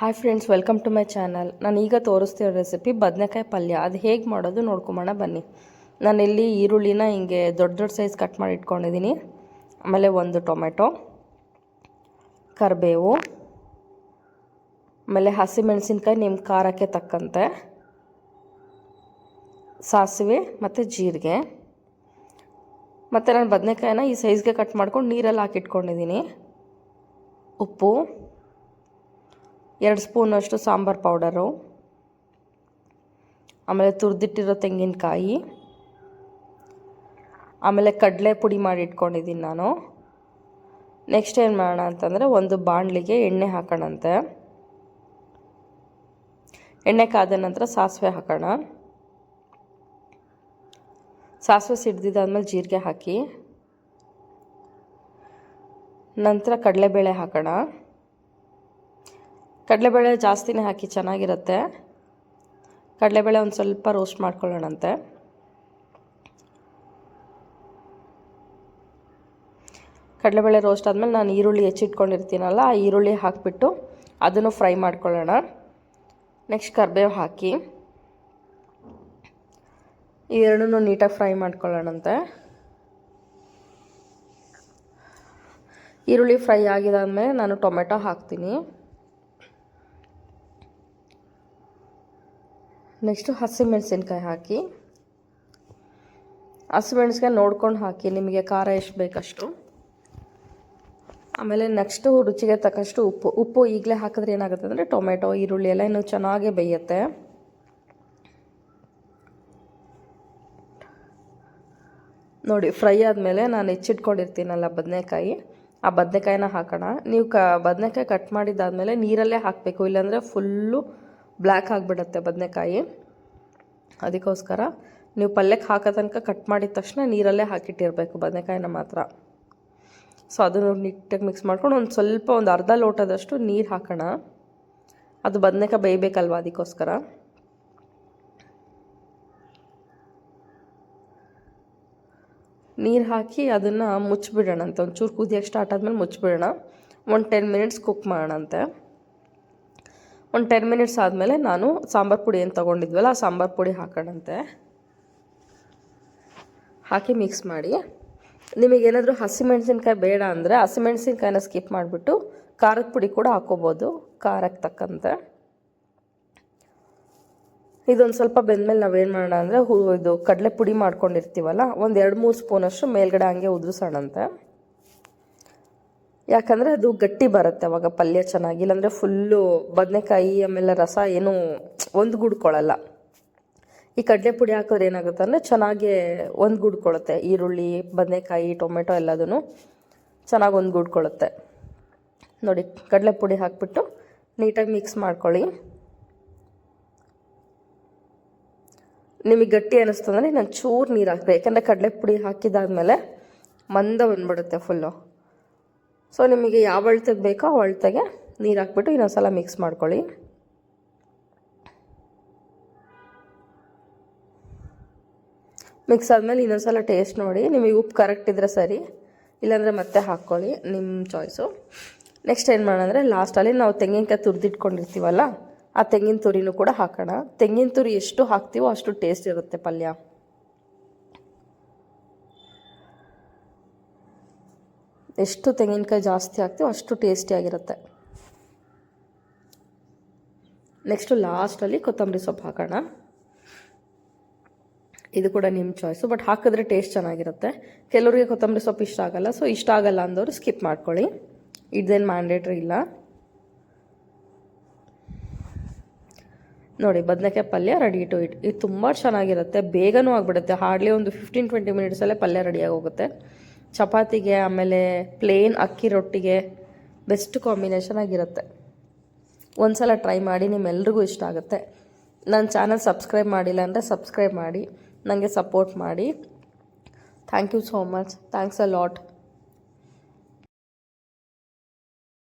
Hi friends welcome to my channel ನಾನು ಈಗ ತೋರಿಸ್ತಿರೋ recipe ಬದನೆಕಾಯಿ ಪಲ್ಯ. ಅದು ಹೇಗೆ ಮಾಡೋದು ನೋಡ್ಕೊಂಬೋಣ ಬನ್ನಿ. ನಾನಿಲ್ಲಿ ಈರುಳ್ಳಿನ ಹಿಂಗೆ ದೊಡ್ಡ ದೊಡ್ಡ ಸೈಜ್ ಕಟ್ ಮಾಡಿ ಇಟ್ಕೊಂಡಿದ್ದೀನಿ ಆಮೇಲೆ ಒಂದು ಟೊಮೆಟೊ ಕರಿಬೇವು, ಆಮೇಲೆ ಹಸಿಮೆಣಸಿನ್ಕಾಯಿ ನಿಮ್ಮ ಖಾರಕ್ಕೆ ತಕ್ಕಂತೆ ಸಾಸಿವೆ ಮತ್ತು ಜೀರಿಗೆ. ಮತ್ತು ನಾನು ಬದನೆಕಾಯಿನ ಈ ಸೈಜ್ಗೆ ಕಟ್ ಮಾಡ್ಕೊಂಡು ನೀರಲ್ಲಿ ಹಾಕಿಟ್ಕೊಂಡಿದ್ದೀನಿ ಉಪ್ಪು ಎರಡು ಸ್ಪೂನಷ್ಟು ಸಾಂಬಾರು ಪೌಡರು, ಆಮೇಲೆ ತುರಿದಿಟ್ಟಿರೋ ತೆಂಗಿನಕಾಯಿ, ಆಮೇಲೆ ಕಡಲೆ ಪುಡಿ ಮಾಡಿ ಇಟ್ಕೊಂಡಿದ್ದೀನಿ ನಾನು. ನೆಕ್ಸ್ಟ್ ಏನು ಮಾಡೋಣ ಅಂತಂದರೆ ಒಂದು ಬಾಣಲಿಗೆ ಎಣ್ಣೆ ಹಾಕೋಣಂತೆ. ಎಣ್ಣೆ ಕಾದ ನಂತರ ಸಾಸಿವೆ ಹಾಕೋಣ. ಸಾಸಿವೆ ಸಿಡ್ದಿದ್ದಾದ್ಮೇಲೆ ಜೀರಿಗೆ ಹಾಕಿ. ನಂತರ ಕಡಲೆಬೇಳೆ ಹಾಕೋಣ. ಕಡಲೆಬೇಳೆ ಜಾಸ್ತಿನೇ ಹಾಕಿ ಚೆನ್ನಾಗಿರುತ್ತೆ. ಕಡಲೆಬೇಳೆ ಒಂದು ಸ್ವಲ್ಪ ರೋಸ್ಟ್ ಮಾಡ್ಕೊಳ್ಳೋಣಂತೆ. ಕಡಲೆಬೇಳೆ ರೋಸ್ಟ್ ಆದಮೇಲೆ ನಾನು ಈರುಳ್ಳಿ ಹೆಚ್ಚಿಟ್ಕೊಂಡಿರ್ತೀನಲ್ಲ, ಆ ಈರುಳ್ಳಿ ಹಾಕಿಬಿಟ್ಟು ಅದನ್ನು ಫ್ರೈ ಮಾಡ್ಕೊಳ್ಳೋಣ. ನೆಕ್ಸ್ಟ್ ಕರಿಬೇವು ಹಾಕಿ. ಎರಡನ್ನೂ ನೀಟಾಗಿ ಫ್ರೈ ಮಾಡ್ಕೊಳ್ಳೋಣಂತೆ. ಈರುಳ್ಳಿ ಫ್ರೈ ಆಗಿದಾದ್ಮೇಲೆ ನಾನು ಟೊಮೆಟೊ ಹಾಕ್ತೀನಿ. ನೆಕ್ಸ್ಟು ಹಸಿಮೆಣಸಿನ್ಕಾಯಿ ಹಾಕಿ. ಹಸಿಮೆಣಸಿನ್ಕಾಯಿ ನೋಡ್ಕೊಂಡು ಹಾಕಿ, ನಿಮಗೆ ಖಾರ ಎಷ್ಟು ಬೇಕಷ್ಟು. ಆಮೇಲೆ ನೆಕ್ಸ್ಟು ರುಚಿಗೆ ತಕ್ಕಷ್ಟು ಉಪ್ಪು ಉಪ್ಪು ಈಗಲೇ ಹಾಕಿದ್ರೆ ಏನಾಗುತ್ತೆ ಅಂದರೆ ಟೊಮೆಟೊ, ಈರುಳ್ಳಿ ಎಲ್ಲ ಇನ್ನೂ ಚೆನ್ನಾಗೇ ಬೇಯುತ್ತೆ. ನೋಡಿ, ಫ್ರೈ ಆದಮೇಲೆ ನಾನು ಹೆಚ್ಚಿಟ್ಕೊಂಡಿರ್ತೀನಲ್ಲ ಬದನೆಕಾಯಿ, ಆ ಬದನೆಕಾಯಿನ ಹಾಕೋಣ. ನೀವು ಕ, ಬದನೆಕಾಯಿ ಕಟ್ ಮಾಡಿದ್ದಾದಮೇಲೆ ನೀರಲ್ಲೇ ಹಾಕಬೇಕು, ಇಲ್ಲಾಂದರೆ ಫುಲ್ಲು ಬ್ಲ್ಯಾಕ್ ಆಗಿಬಿಡತ್ತೆ ಬದನೆಕಾಯಿ. ಅದಕ್ಕೋಸ್ಕರ ನೀವು ಪಲ್ಯಕ್ಕೆ ಹಾಕೋ ತನಕ ಕಟ್ ಮಾಡಿದ ತಕ್ಷಣ ನೀರಲ್ಲೇ ಹಾಕಿಟ್ಟಿರಬೇಕು ಬದನೆಕಾಯಿನ ಮಾತ್ರ. ಸೊ, ಅದನ್ನು ನೀಟಾಗಿ ಮಿಕ್ಸ್ ಮಾಡ್ಕೊಂಡು ಒಂದು ಸ್ವಲ್ಪ ಒಂದು ಅರ್ಧ ಲೋಟದಷ್ಟು ನೀರು ಹಾಕೋಣ. ಅದು ಬದನೆಕಾಯಿ ಬೇಯಬೇಕಲ್ವ ಅದಕ್ಕೋಸ್ಕರ. ನೀರು ಹಾಕಿ ಅದನ್ನು ಮುಚ್ಚಿಬಿಡೋಣಂತೆ ಒಂಚೂರು ಕುದಿಯೋಕ್ಕೆ ಸ್ಟಾರ್ಟ್ ಆದಮೇಲೆ ಮುಚ್ಚಿಬಿಡೋಣ ಒಂದು ಟೆನ್ ಮಿನಿಟ್ಸ್ ಕುಕ್ ಮಾಡೋಣಂತೆ. ಒಂದು ಟೆನ್ ಮಿನಿಟ್ಸ್ ಆದಮೇಲೆ ನಾನು ಸಾಂಬಾರು ಪುಡಿ ಏನು ತೊಗೊಂಡಿದ್ವಲ್ಲ, ಆ ಸಾಂಬಾರು ಪುಡಿ ಹಾಕೋಣಂತೆ. ಹಾಕಿ ಮಿಕ್ಸ್ ಮಾಡಿ. ನಿಮಗೇನಾದರೂ ಹಸಿಮೆಣ್ಸಿನ್ಕಾಯಿ ಬೇಡ ಅಂದರೆ ಹಸಿಮೆಣಸಿನ್ಕಾಯಿನ ಸ್ಕಿಪ್ ಮಾಡಿಬಿಟ್ಟು ಖಾರದ ಪುಡಿ ಕೂಡ ಹಾಕೋಬೋದು ಖಾರಕ್ಕೆ ತಕ್ಕಂತೆ. ಇದೊಂದು ಸ್ವಲ್ಪ ಬೆಂದಮೇಲೆ ನಾವೇನು ಮಾಡೋಣ ಅಂದರೆ ಹೂ ಇದು ಕಡಲೆ ಪುಡಿ ಮಾಡ್ಕೊಂಡಿರ್ತೀವಲ್ಲ, ಒಂದು ಎರಡು ಮೂರು ಸ್ಪೂನಷ್ಟು ಮೇಲ್ಗಡೆ ಹಂಗೆ ಉದುರಿಸೋಣಂತೆ. ಯಾಕಂದರೆ ಅದು ಗಟ್ಟಿ ಬರುತ್ತೆ ಅವಾಗ ಪಲ್ಯ ಚೆನ್ನಾಗಿ, ಇಲ್ಲಾಂದರೆ ಫುಲ್ಲು ಬದನೆಕಾಯಿ, ಆಮೇಲೆ ರಸ ಏನೂ ಒಂದು ಗುಡ್ಕೊಳ್ಳಲ್ಲ ಈ ಕಡಲೆ ಪುಡಿ ಹಾಕಿದ್ರೆ ಏನಾಗುತ್ತೆ ಅಂದರೆ ಚೆನ್ನಾಗಿ ಒಂದು ಗುಡ್ಕೊಳ್ಳುತ್ತೆ ಈರುಳ್ಳಿ, ಬದನೆಕಾಯಿ, ಟೊಮೆಟೊ ಎಲ್ಲದೂ ಚೆನ್ನಾಗಿ ಒಂದು ಗುಡ್ಕೊಳ್ಳುತ್ತೆ ನೋಡಿ, ಕಡಲೆ ಪುಡಿ ಹಾಕಿಬಿಟ್ಟು ನೀಟಾಗಿ ಮಿಕ್ಸ್ ಮಾಡ್ಕೊಳ್ಳಿ. ನಿಮಗೆ ಗಟ್ಟಿ ಅನ್ನಿಸ್ತಂದ್ರೆ ನಾನು ಚೂರು ನೀರು ಹಾಕ್ಬೇಕು. ಯಾಕಂದರೆ ಕಡಲೆ ಪುಡಿ ಹಾಕಿದಾದ್ಮೇಲೆ ಮಂದ ಬಂದ್ಬಿಡುತ್ತೆ ಫುಲ್ಲು ಸೊ ನಿಮಗೆ ಯಾವ ಅಳ್ತೆಗೆ ಬೇಕೋ ಆ ಅಳ್ತೆಗೆ ನೀರು ಹಾಕ್ಬಿಟ್ಟು ಇನ್ನೊಂದು ಸಲ ಮಿಕ್ಸ್ ಮಾಡ್ಕೊಳ್ಳಿ. ಮಿಕ್ಸ್ ಆದಮೇಲೆ ಇನ್ನೊಂದು ಸಲ ಟೇಸ್ಟ್ ನೋಡಿ. ನಿಮಗೆ ಉಪ್ಪು ಕರೆಕ್ಟ್ ಇದ್ದರೆ ಸರಿ. ಇಲ್ಲಾಂದರೆ ಮತ್ತೆ ಹಾಕ್ಕೊಳ್ಳಿ. ನಿಮ್ಮ ಚಾಯ್ಸು ನೆಕ್ಸ್ಟ್ ಏನು ಮಾಡೋಣ ಅಂದರೆ ಲಾಸ್ಟಲ್ಲಿ ನಾವು ತೆಂಗಿನಕಾಯಿ ತುರಿದಿಟ್ಕೊಂಡಿರ್ತೀವಲ್ಲ, ಆ ತೆಂಗಿನ ತುರಿನೂ ಕೂಡ ಹಾಕೋಣ. ತೆಂಗಿನ ತುರಿ ಎಷ್ಟು ಹಾಕ್ತೀವೋ ಅಷ್ಟು ಟೇಸ್ಟ್ ಇರುತ್ತೆ ಪಲ್ಯ. ಎಷ್ಟು ತೆಂಗಿನಕಾಯಿ ಜಾಸ್ತಿ ಹಾಕ್ತೀವೋ ಅಷ್ಟು ಟೇಸ್ಟಿಯಾಗಿರುತ್ತೆ ನೆಕ್ಸ್ಟು ಲಾಸ್ಟಲ್ಲಿ ಕೊತ್ತಂಬರಿ ಸೊಪ್ಪು ಹಾಕೋಣ. ಇದು ಕೂಡ ನಿಮ್ಮ ಚಾಯ್ಸು ಬಟ್ ಹಾಕಿದ್ರೆ ಟೇಸ್ಟ್ ಚೆನ್ನಾಗಿರುತ್ತೆ. ಕೆಲವರಿಗೆ ಕೊತ್ತಂಬರಿ ಸೊಪ್ಪು ಇಷ್ಟ ಆಗಲ್ಲ ಸೊ ಇಷ್ಟ ಆಗಲ್ಲ ಅಂದವರು ಸ್ಕಿಪ್ ಮಾಡ್ಕೊಳ್ಳಿ. ಇದೇನು ಮ್ಯಾಂಡೇಟ್ರಿ ಇಲ್ಲ. ನೋಡಿ, ಬದನೆಕಾಯಿ ಪಲ್ಯ ರೆಡಿ ಟು ಇಟ್ ಇದು ತುಂಬ ಚೆನ್ನಾಗಿರುತ್ತೆ, ಬೇಗನೂ ಆಗಿಬಿಡುತ್ತೆ, ಹಾರ್ಡ್ಲಿ ಒಂದು ಫಿಫ್ಟೀನ್ ಟ್ವೆಂಟಿ ಮಿನಿಟ್ಸಲ್ಲೇ ಪಲ್ಯ ರೆಡಿಯಾಗಿ ಹೋಗುತ್ತೆ. ಚಪಾತಿಗೆ, ಆಮೇಲೆ ಪ್ಲೇನ್ ಅಕ್ಕಿ ರೊಟ್ಟಿಗೆ ಬೆಸ್ಟ್ ಕಾಂಬಿನೇಷನ್ ಆಗಿರುತ್ತೆ. ಒಂದು ಸಲ ಟ್ರೈ ಮಾಡಿ ನಿಮ್ಮೆಲ್ರಿಗೂ ಇಷ್ಟ ಆಗುತ್ತೆ. ನನ್ನ ಚಾನಲ್ ಸಬ್ಸ್ಕ್ರೈಬ್ ಮಾಡಿಲ್ಲ ಅಂದರೆ ಸಬ್ಸ್ಕ್ರೈಬ್ ಮಾಡಿ ನನಗೆ ಸಪೋರ್ಟ್ ಮಾಡಿ. Thank you so much thanks a lot